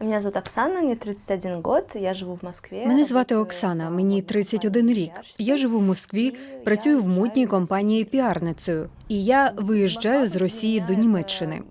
Меня зовут Оксана, мені 31 год, я живу в Москве. Мене звати Оксана, мені модній 31 рік. Я живу в Москві, працюю в мутній компанії піарницею, і я виїжджаю з Росії до Німеччини.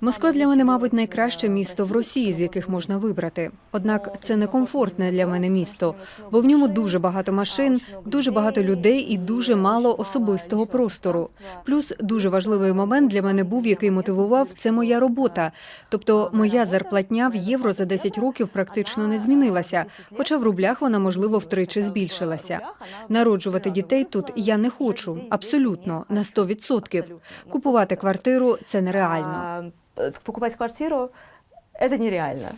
Москва для мене, мабуть, найкраще місто в Росії, з яких можна вибрати. Однак це не комфортне для мене місто, бо в ньому дуже багато машин, дуже багато людей і дуже мало особистого простору. Плюс дуже важливий момент для мене був, який мотивував, це моя робота. Тобто моя зарплатня в євро за 10 років практично не змінилася, хоча в рублях вона можливо втричі збільшилася. Народжувати дітей тут я не хочу, абсолютно. на 100%. Купувати квартиру це нереально. А, э, покупать квартиру – это нереально.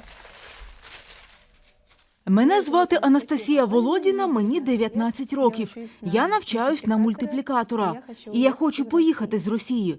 Мене звати Анастасія Володіна, мені 19 років. Я навчаюсь на мультиплікатора, і я хочу поїхати з Росії.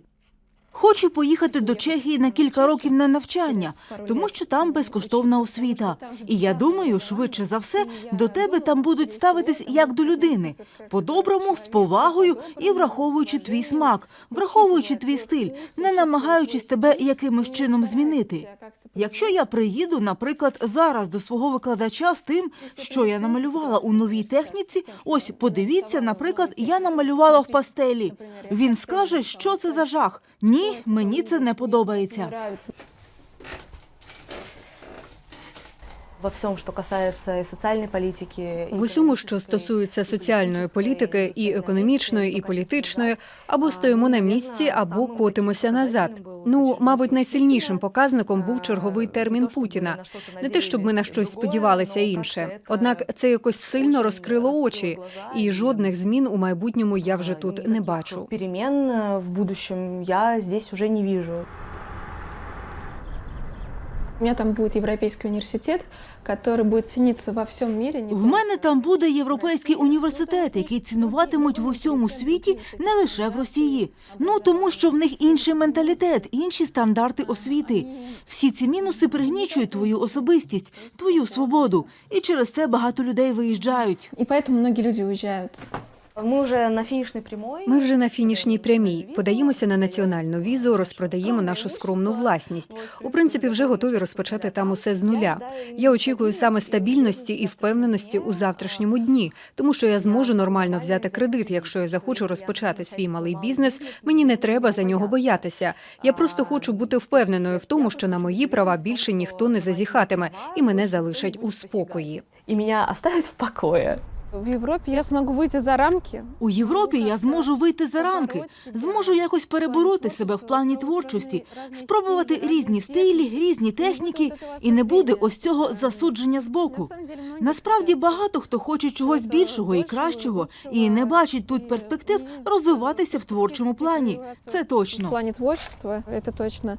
Хочу поїхати до Чехії на кілька років на навчання, тому що там безкоштовна освіта. І я думаю, швидше за все, до тебе там будуть ставитись як до людини, по-доброму, з повагою і враховуючи твій смак, враховуючи твій стиль, не намагаючись тебе якимось чином змінити. Якщо я приїду, наприклад, зараз до свого викладача з тим, що я намалювала у новій техніці, ось подивіться, наприклад, я намалювала в пастелі. Він скаже, що це за жах. Ні, мені це не подобається. Во всем, что касается и социальной политики. В усьому, що стосується соціальної політики, і економічної, і політичної, або стоїмо на місці, або котимося назад. Ну, мабуть, найсильнішим показником був черговий термін Путіна. Не те, щоб ми на щось сподівалися інше. Однак це якось сильно розкрило очі, і жодних змін у майбутньому я вже тут не бачу. Перемен э, в будущем я здесь уже не вижу. У меня там будет Европейский университет, который будет цениться во мире. не В мене там буде європейський університет, який цінуватимуть в усьому світі, не лише в Росії. Ну тому, що в них інший менталітет, інші стандарти освіти. Всі ці мінуси пригнічують твою особистість, твою свободу, і через це багато людей виїжджають. И поэтому многие люди уезжают. Мы уже на финишной прямой. Ми вже на фінішній прямій. Подаємося на національну візу, розпродаємо нашу скромну власність. У принципі, вже готові розпочати там усе з нуля. Я очікую саме стабільності і впевненості у завтрашньому дні, тому що я зможу нормально взяти кредит. Якщо я захочу розпочати свій малий бізнес, мені не треба за нього боятися. Я просто хочу бути впевненою в тому, що на мої права більше ніхто не зазіхатиме і мене залишать у спокої. И меня оставят в покое. В Европе я смогу выйти за рамки. У Європі я зможу вийти за рамки, зможу якось перебороти себе в плані творчості, спробувати різні стилі, різні техніки, і не буде ось цього засудження збоку. Насправді багато хто хоче чогось більшого і кращого, і не бачить тут перспектив розвиватися в творчому плані. Це В точно. плане творчества, это точно.